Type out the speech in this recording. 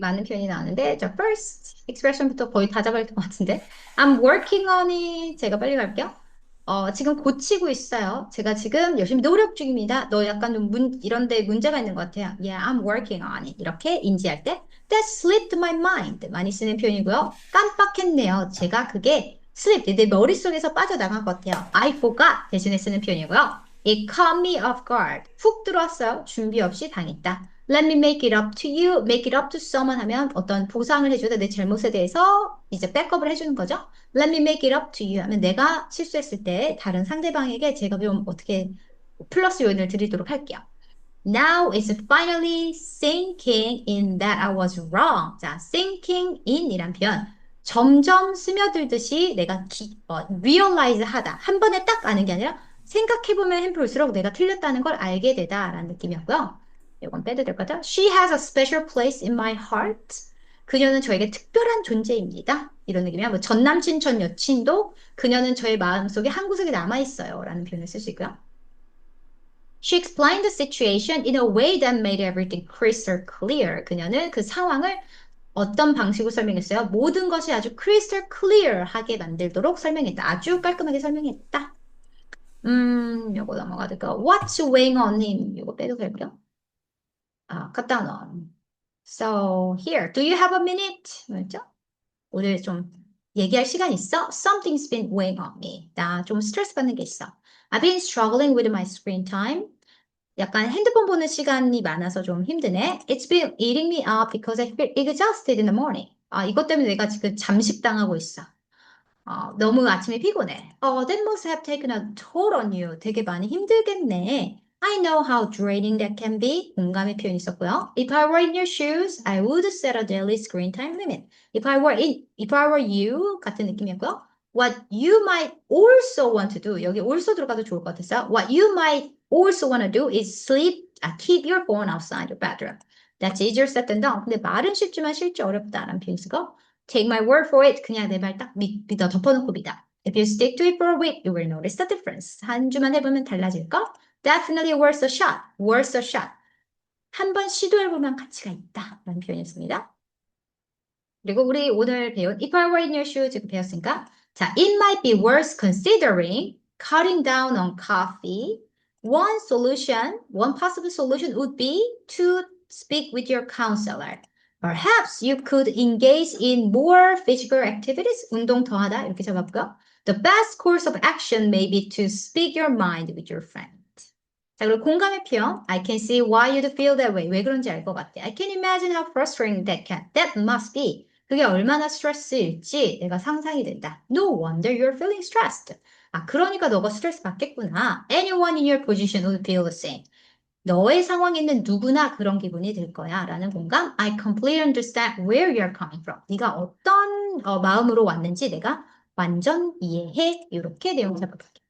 많은 표현이 나오는데, 저 first expression부터 거의 다 잡을 것 같은데. I'm working on it. 제가 빨리 갈게요. 어, 지금 고치고 있어요. 제가 지금 열심히 노력 중입니다. 너 약간 좀 문, 이런 데 문제가 있는 것 같아요. Yeah, I'm working on it. 이렇게 인지할 때. That slipped my mind. 많이 쓰는 표현이고요. 깜빡했네요. 제가 그게 slip, 내 머릿속에서 빠져나간 것 같아요. I forgot 대신에 쓰는 표현이고요. It caught me off guard. 훅 들어왔어요. 준비 없이 당했다. Let me make it up to you. Make it up to someone 하면 어떤 보상을 해주다 내 잘못에 대해서 이제 백업을 해주는 거죠. Let me make it up to you 하면 내가 실수했을 때 다른 상대방에게 제가 좀 어떻게 플러스 요인을 드리도록 할게요. Now it's finally sinking in that I was wrong. 자, sinking in 이란 표현. 점점 스며들듯이 내가 기, 어, realize 하다. 한 번에 딱 아는 게 아니라 생각해보면 해볼수록 내가 틀렸다는 걸 알게 되다라는 느낌이었고요. 이건 빼도 될것 같아요. She has a special place in my heart. 그녀는 저에게 특별한 존재입니다. 이런 느낌이야. 뭐 전 남친, 전 여친도 그녀는 저의 마음속에 한 구석에 남아 있어요. 라는 표현을 쓸 수 있고요. She explained the situation in a way that made everything crystal clear. 그녀는 그 상황을 어떤 방식으로 설명했어요? 모든 것이 아주 crystal clear하게 만들도록 설명했다. 아주 깔끔하게 설명했다. 음, 요거 넘어가도 What's weighing on him? 요거 빼도 될까요? 아, down on. So here, do you have a minute? 뭐였죠? 오늘 좀 얘기할 시간 있어? Something's been weighing on me. 나 좀 스트레스 받는 게 있어. I've been struggling with my screen time. 약간 핸드폰 보는 시간이 많아서 좀 힘드네. It's been eating me up because I feel exhausted in the morning. 아, 이것 때문에 내가 지금 잠식당하고 있어. 어, 너무 아침에 피곤해. Oh, that must have taken a toll on you. 되게 많이 힘들겠네. I know how draining that can be. 공감의 표현이 있었고요. If I were in your shoes, I would set a daily screen time limit. If I were in, if I were you 같은 느낌이었고요. What you might also want to do. 여기 also 들어가도 좋을 것 같았어요. What you might also want to do is sleep, uh, keep your phone outside your bedroom. That's easier said than done. 근데 말은 쉽지만 실제 어렵다라는 표현이 쓰고 Take my word for it. 그냥 내 말 딱 믿어 덮어놓고 믿어. If you stick to it for a week, you will notice the difference. 한 주만 해보면 달라질 거. Definitely worth a shot. worth a shot. 한 번 시도해보면 가치가 있다. 라는 표현이었습니다. 그리고 우리 오늘 배운 If I were in your shoes 지금 배웠으니까 자, it might be worth considering cutting down on coffee. One solution, one possible solution would be to speak with your counselor. Perhaps you could engage in more physical activities. 운동 더 하다 이렇게 잡아볼까요? The best course of action may be to speak your mind with your friend. 자, 그리고 공감의 표현. I can see why you'd feel that way. 왜 그런지 알 것 같아. I can imagine how frustrating that can. That must be. 그게 얼마나 스트레스일지 내가 상상이 된다. No wonder you're feeling stressed. 아, 그러니까 너가 스트레스 받겠구나. Anyone in your position would feel the same. 너의 상황에 있는 누구나 그런 기분이 들 거야. 라는 공감. I completely understand where you're coming from. 네가 어떤 어, 마음으로 왔는지 내가 완전 이해해. 이렇게 내용 잡아볼게.